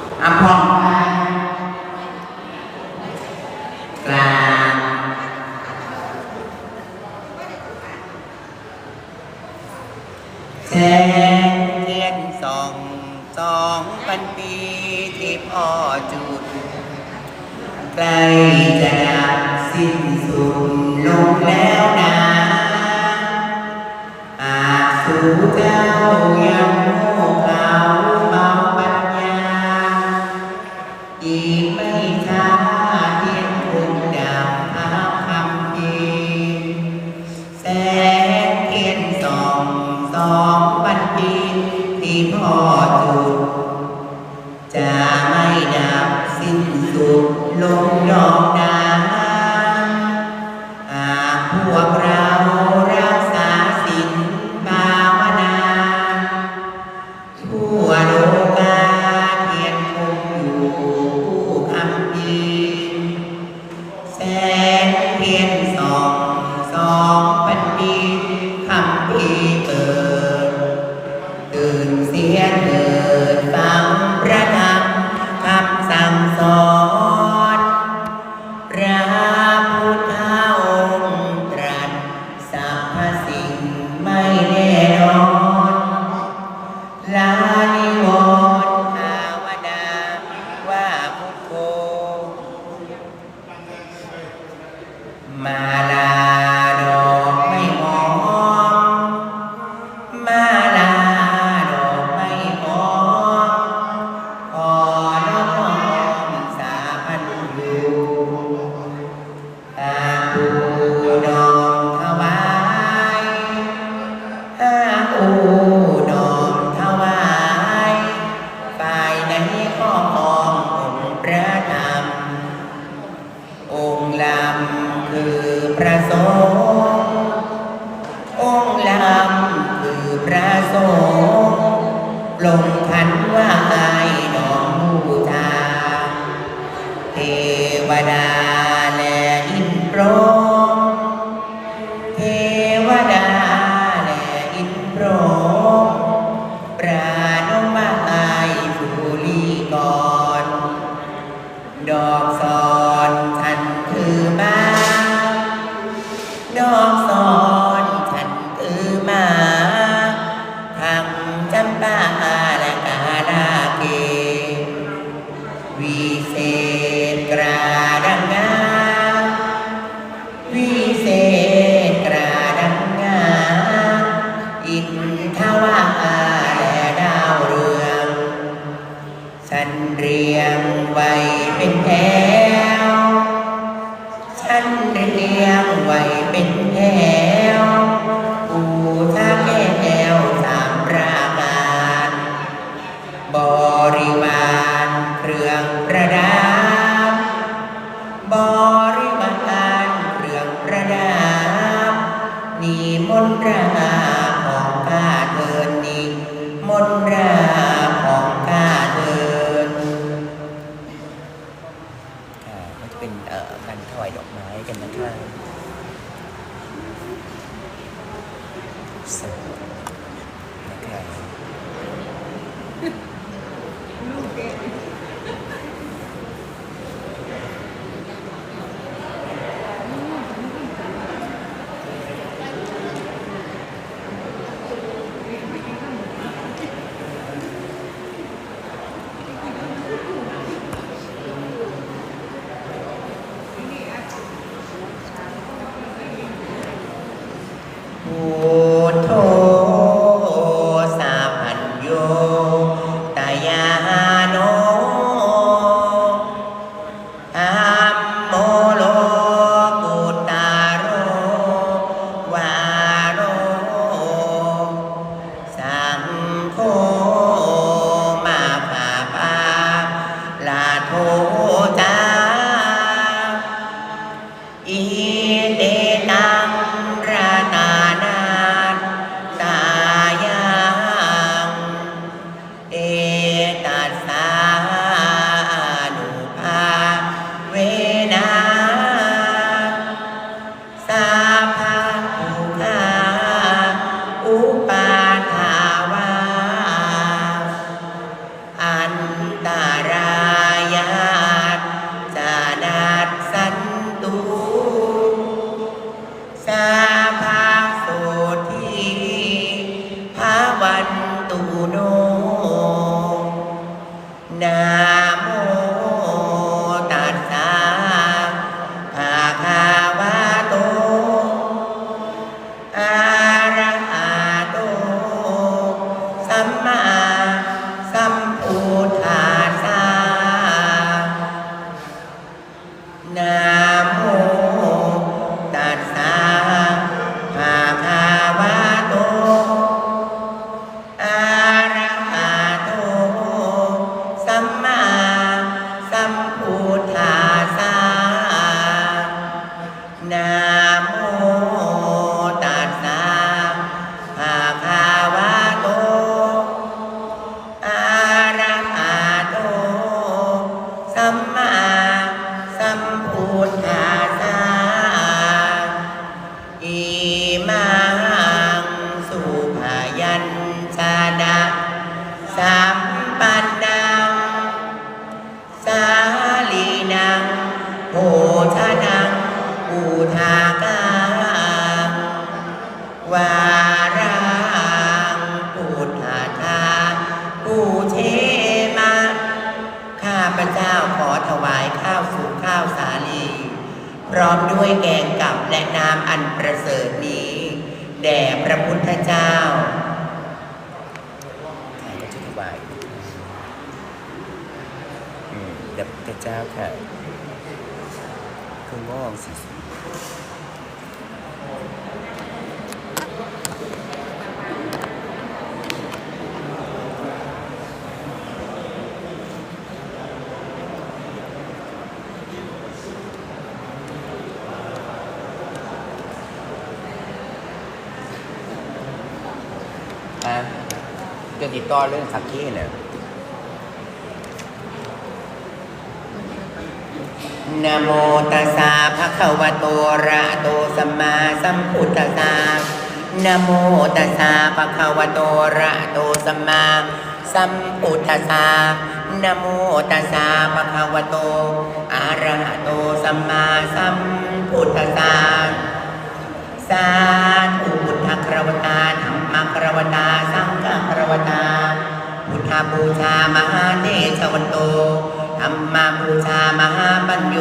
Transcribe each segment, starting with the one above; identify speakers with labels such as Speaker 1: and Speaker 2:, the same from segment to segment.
Speaker 1: อัมพอางแสงเทียนสองสองพันปีที่พ่อจุดใกล้จะดับสิ้นสุดลงแล้วนะอาสูเจ้ายัง คนระงาของป้า โพชนังอุทาการังวารังปุถาทาปูเทมะข้าพระเจ้าขอถวายข้าวสุกข้าวสาลี พร้อมด้วยแกงกับและน้ำอันประเสริฐนี้ แด่พระพุทธเจ้าเจ้าค่ะ คือง่วงสิอะจะติดต่อเรื่องสักขี้เนี่ย นะโมตัสสะภะคะวะโตอะระหะโตสัมมาสัมพุทธัสสะนะโมตัสสะภะคะวะโตอะระหะโตสัมมาสัมพุทธัสสะนะโมตัสสะภะคะวะโตอะระหะโตสัมมาสัมพุทธัสสะสาธุพุทธครวตาธรรมครวตา สังฆครวตา พุทธบูชามหาเทชวันโต ธรรมบูชามหาปัญโย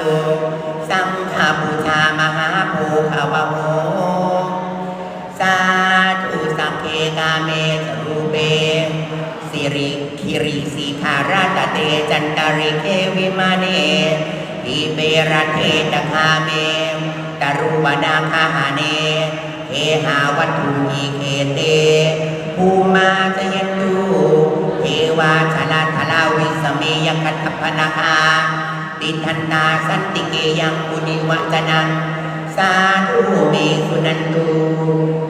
Speaker 1: สังฆบูชามหาโภควะโมสาธุสักเคกาเมสรูเปสิริคิริสีขาราตเตจันตาริเควิมาเนอิเปรเทตคาเมตรุวนาคาหาเนเอหาวัตถุอีเคเตภูมาจยันตุเทวาชลาาวิสเมยคัตถพนาคาติทันตาสันติเกยังปุณิวัจนังสาธุเมสุนันตุ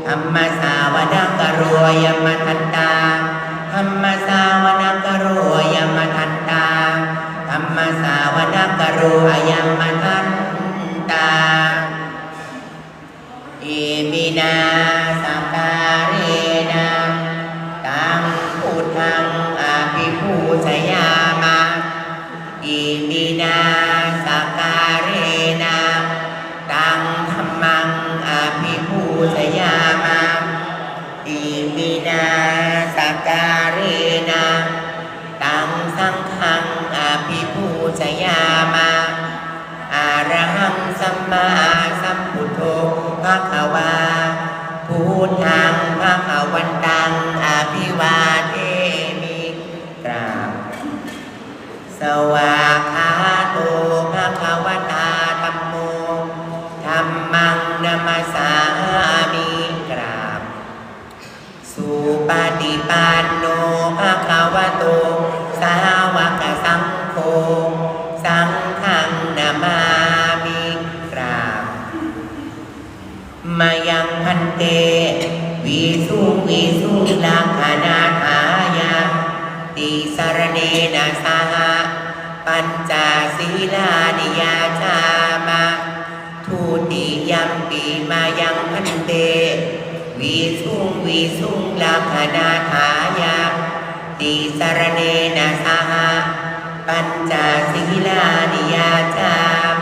Speaker 1: ธรรมสาวนักโรยมทันตาธรรมสาวนกโรยมทันตาธรรมสาวนกโรยมทันตาอิมินาสการ ยามาอิมินาสการเรนะตังธรรมังอภิภูชยามาอิมินาสการเรนะตังสังฆังอภิภูชยามาอาระหังสัมมาสัมพุทโธภะคะวาพุทธังภะคะวันตังอภิวาเทมิกราบ สวาคาโตภะคะวตาธัมโมธัมมังนามาสามิกราบ สุปฏิปันโนภะคะวโต สาวกสังโฆ สังฆังนามามิกราบ มายังพันเต วิสุวิสุลักขณาทายาติสารเนนะสหะ ปัญจศีลานิยาจามาทุติยัมปีมายังพันเตวิสุงวิสุงลักขณาทายาติสารเนนะสหะปัญจศีลานิยาจา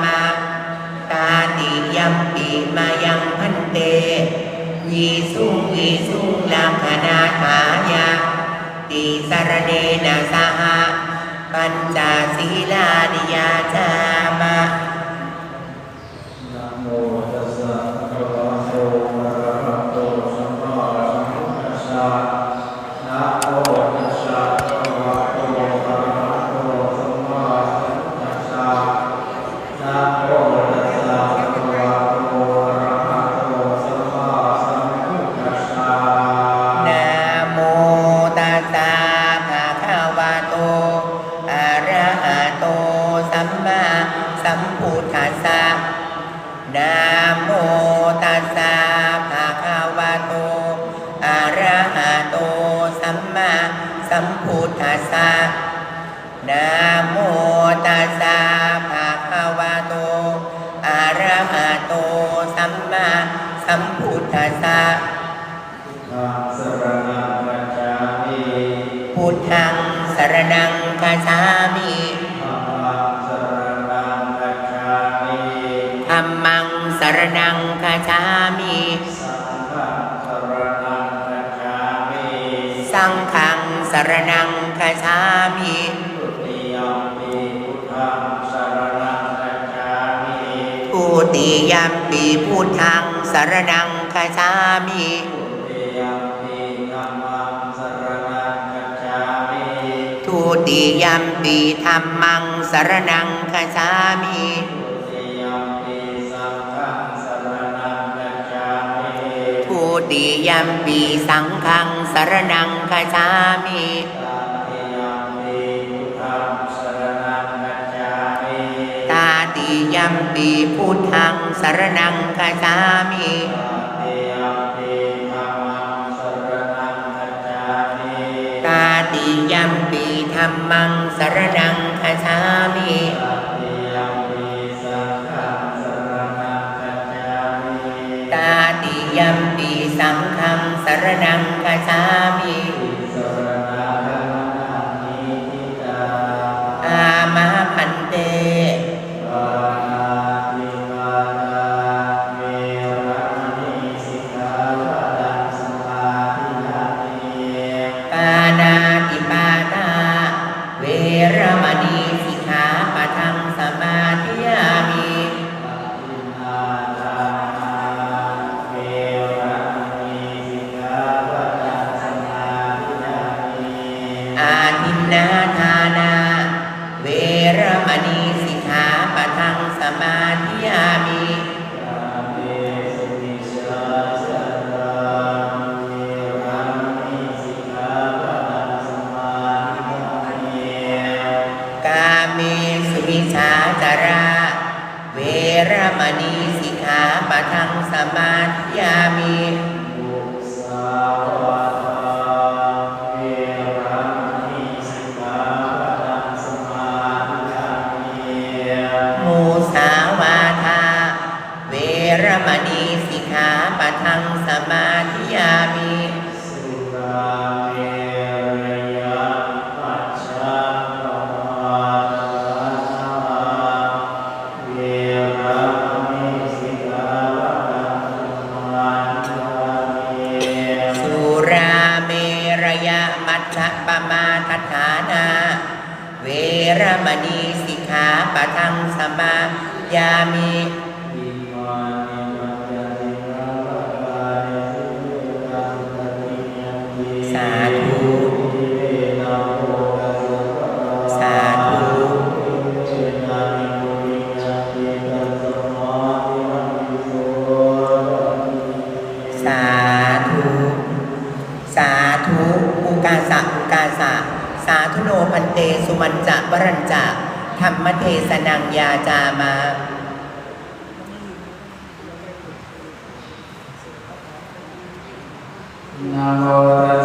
Speaker 1: มาตาติยัมปีมายังพันเตวิสุงวิสุงลักขณาทายาติสารเนนะสหะ ปัญจศีลานิยาจา
Speaker 2: สัมพุทธัสสะสรณังกัจามิ
Speaker 1: พุทธังสรณัง
Speaker 2: กัจฉามิ
Speaker 1: ธรรมังสระ
Speaker 2: นังกัจฉามิ
Speaker 1: สังฆังสระนังกัจามิุ
Speaker 2: ติยาม
Speaker 1: ปีพุทธัง สรนังคา
Speaker 2: สามิ
Speaker 1: ทุติยมปีธรรมังสารนังคา
Speaker 2: ยสามิ
Speaker 1: ทุติยมปีสังฆังสรนังคาสามิ
Speaker 2: ติพุทธังสา
Speaker 1: รนังคา
Speaker 2: สามิ
Speaker 1: ตาติยัมปี
Speaker 2: ธรรมังสา
Speaker 1: ร
Speaker 2: นังั
Speaker 1: งสมาธิยามิ
Speaker 2: สุตาเม
Speaker 1: รยัา
Speaker 2: ตัตมาามจจาท
Speaker 1: ฐานา เวรมณีสิกขาปะทังสมา ยามี
Speaker 2: นังยาจามาโมตัส